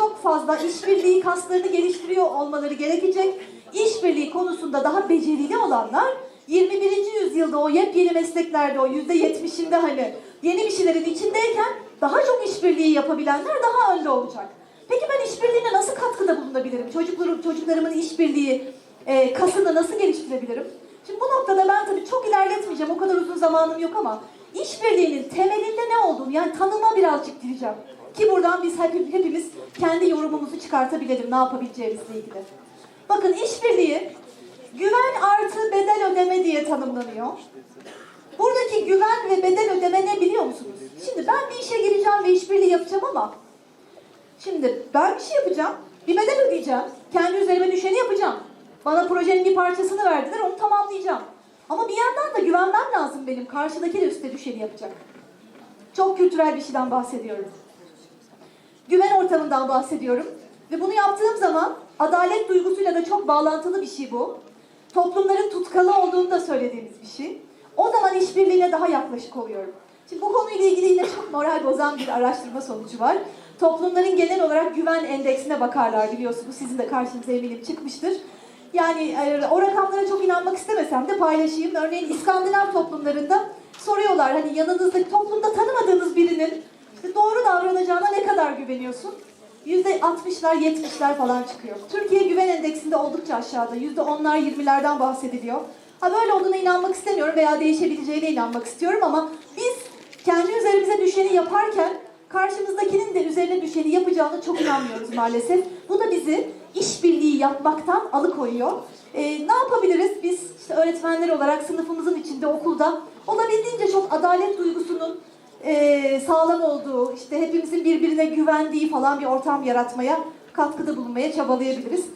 çok fazla işbirliği kaslarını geliştiriyor olmaları gerekecek. İşbirliği konusunda daha becerili olanlar 21. yüzyılda o yepyeni mesleklerde o yüzde yetmişinde hani yeni bir şeylerin içindeyken daha çok işbirliği yapabilenler daha önde olacak. Peki ben işbirliğine nasıl katkıda bulunabilirim? Çocuklarım, çocuklarımın işbirliği e, kasını nasıl geliştirebilirim? Şimdi bu noktada ben tabii çok ilerletmeyeceğim. O kadar uzun zamanım yok ama işbirliğinin temelinde ne olduğunu yani tanıma birazcık gireceğim. Ki buradan biz hep, hepimiz kendi yorumumuzu çıkartabilelim ne yapabileceğimizle ilgili. Bakın işbirliği güven artı bedel ödeme diye tanımlanıyor. Buradaki güven ve bedel ödeme ne biliyor musunuz? Şimdi ben bir işe gireceğim ve işbirliği yapacağım ama Şimdi ben bir şey yapacağım, bir bedel ödeyeceğim. Kendi üzerime düşeni yapacağım. Bana projenin bir parçasını verdiler, onu tamamlayacağım. Ama bir yandan da güvenmem lazım benim. Karşıdaki de üstte düşeni yapacak. Çok kültürel bir şeyden bahsediyorum. Güven ortamından bahsediyorum. Ve bunu yaptığım zaman adalet duygusuyla da çok bağlantılı bir şey bu. Toplumların tutkalı olduğunu da söylediğimiz bir şey. O zaman işbirliğine daha yaklaşık oluyorum. Şimdi bu konuyla ilgili yine çok moral bozan bir araştırma sonucu var. Toplumların genel olarak güven endeksine bakarlar biliyorsunuz. Sizin de karşınıza eminim çıkmıştır. Yani e, o rakamlara çok inanmak istemesem de paylaşayım. Örneğin İskandinav toplumlarında soruyorlar hani yanınızda toplumda tanımadığınız birinin doğru davranacağına ne kadar güveniyorsun? Yüzde 60'lar 70'ler falan çıkıyor. Türkiye güven endeksinde oldukça aşağıda. Yüzde 10'lar 20'lerden bahsediliyor. Ha böyle olduğuna inanmak istemiyorum veya değişebileceğine inanmak istiyorum ama biz kendi üzerimize düşeni yaparken karşımızdakinin de üzerine düşeni yapacağına çok inanmıyoruz maalesef. Bu da bizi işbirliği yapmaktan alıkoyuyor. Ee, ne yapabiliriz? Biz işte öğretmenler olarak sınıfımızın içinde okulda olabildiğince çok adalet duygusunun e, sağlam olduğu, işte hepimizin birbirine güvendiği falan bir ortam yaratmaya, katkıda bulunmaya çabalayabiliriz.